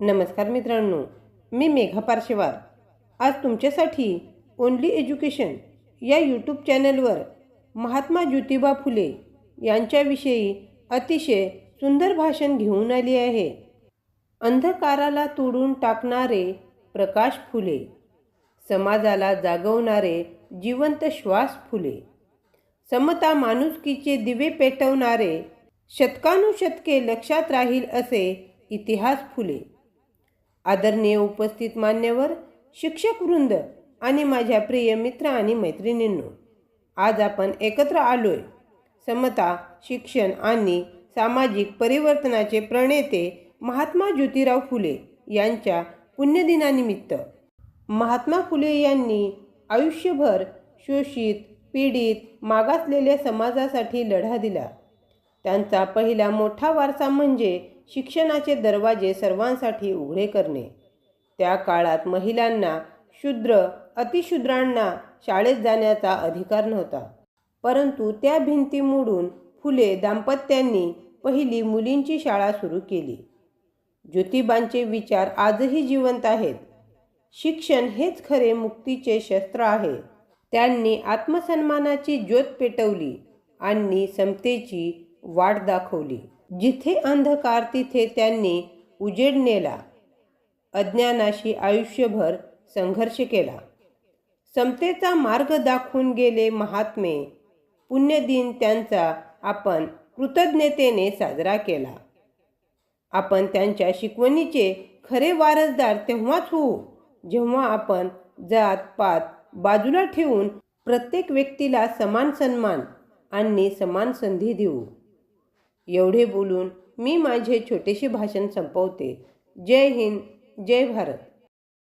नमस्कार मित्रांनो मी मेघा पारशेवार आज तुमच्यासाठी ओनली एज्युकेशन या यूट्यूब चॅनलवर महात्मा ज्योतिबा फुले यांच्याविषयी अतिशय सुंदर भाषण घेऊन आली आहे. अंधकाराला तोडून टाकणारे प्रकाश फुले समाजाला जागवणारे जिवंत श्वास फुले समता माणुसकीचे दिवे पेटवणारे शतकानुशतके लक्षात राहील असे इतिहास फुले. आदरणीय उपस्थित मान्यवर शिक्षक वृंद आणि माझ्या प्रिय मित्र आणि मैत्रिणींनो आज आपण एकत्र आलोय. समता शिक्षण आणि सामाजिक परिवर्तनाचे प्रणेते महात्मा ज्योतिराव फुले यांच्या पुण्यदिनानिमित्त. महात्मा फुले यांनी आयुष्यभर शोषित पीडित मागासलेल्या समाजासाठी लढा दिला. त्यांचा पहिला मोठा वारसा म्हणजे शिक्षणाचे दरवाजे सर्वांसाठी उघडे करणे. त्या काळात महिलांना शूद्र अतिशूद्रांना शाळेत जाण्याचा अधिकार नव्हता. परंतु त्या भिंती मोडून फुले दाम्पत्यांनी पहिली मुलींची शाळा सुरू केली. ज्योतिबांचे विचार आजही जिवंत आहेत. शिक्षण हेच खरे मुक्तीचे शस्त्र आहे. त्यांनी आत्मसन्मानाची ज्योत पेटवली आणि समतेची वाट दाखवली. जिथे अंधकार तिथे त्यांनी उजेड नेला अज्ञानाशी आयुष्यभर संघर्ष केला. समतेचा मार्ग दाखवून गेले महात्मे. पुण्यदिन त्यांचा आपण कृतज्ञतेने साजरा केला. आपण त्यांच्या शिकवणीचे खरे वारसदार तेव्हाच होऊ जेव्हा आपण जात पात बाजूला ठेवून प्रत्येक व्यक्तीला समान सन्मान आणि समान संधी देऊ. एवढे बोलून मी माझे छोटेसे भाषण संपवते. जय हिंद जय भारत.